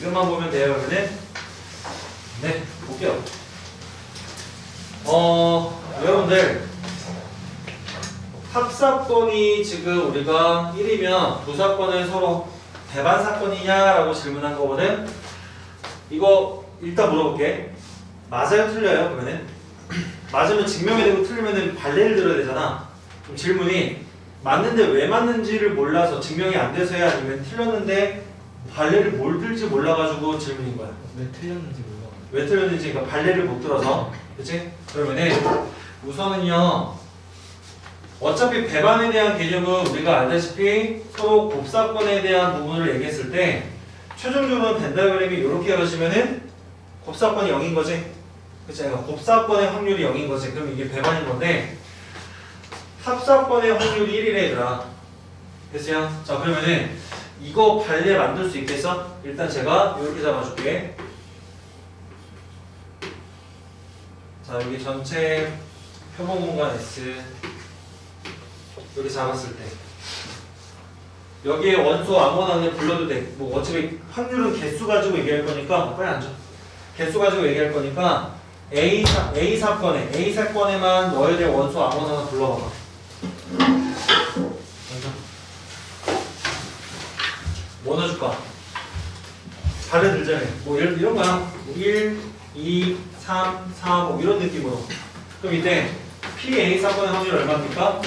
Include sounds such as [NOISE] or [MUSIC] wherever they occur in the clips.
이것만 보면 돼요, 그러면은. 네, 볼게요. 어, 여러분들. 합사건이 지금 우리가 1이면 두 사건을 서로 배반 사건이냐라고 질문한 거거든. 이거 일단 물어볼게. 맞아요, 틀려요? 그러면은 [CLEARS THROAT] 맞으면 증명이 되고 틀리면은 발레를 들어야 되잖아. 그럼 질문이 맞는데 왜 맞는지를 몰라서 증명이 안 돼서야 아니면 틀렸는데 발레를 뭘 들지 몰라가지고 질문인 거야. 왜 틀렸는지 몰라. 왜 틀렸는지 그러니까 발레를 못 들어서 그치? 그러면은 우선은요 어차피 배반에 대한 개념은 우리가 알다시피 서로 곱사건에 대한 부분을 얘기했을 때 최종적으로 벤다그램이 이렇게 가시면은 곱사건이 0인 거지 그치? 그러니까 곱사건의 확률이 0인 거지 그럼 이게 배반인 건데 합사건의 확률이 1이래 얘들아 됐어요? 자 그러면은 이거 발레 만들 수 있겠어? 일단 제가 이렇게 잡아줄게 자 여기 전체 표본 공간 S 여기 잡았을 때 여기에 원소 아무거나 그냥 불러도 돼. 뭐 어차피 확률은 개수 가지고 얘기할 거니까 빨리 앉아. 개수 가지고 얘기할 거니까 A 사 A 사건에 A 사건에만 넣어야 될 원소 아무거나 불러봐봐. 앉아. 뭐 넣어줄까? 발을 들자래. 뭐 이런 이런 거야. 뭐 1, 2, 3, 4, 뭐 이런 느낌으로. 그럼 이때 PA 사건의 확률 얼마입니까?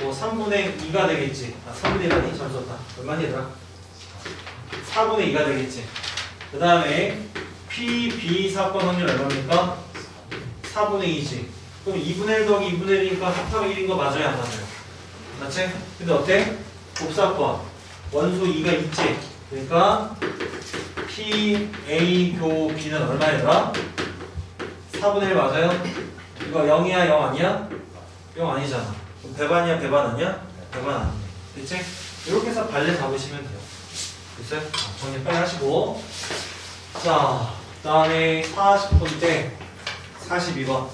뭐 3분의 2가 되겠지. 아, 3분의 1아니? 잘 썼다. 얼마니더라? 4분의 2가 되겠지. 그 다음에 PB 사건 확률 얼마입니까? 4분의 2지. 그럼 2분의 1 더하기 2분의 1이니까 합하면 1인 거 맞아요? 안 맞아요? 맞지? 근데 어때? 곱사건. 원소 2가 있지. 그러니까 P, A, 교, B는 얼마더라? 4분의 1 맞아요? 이거 0이야 0 아니야? 0 아니잖아 그럼 배반이야 배반 아니야? 배반 아니야 됐지? 이렇게 해서 발레 잡으시면 돼요 됐어요? 자, 정리 빨리 하시고 자 다음에 40번째 42번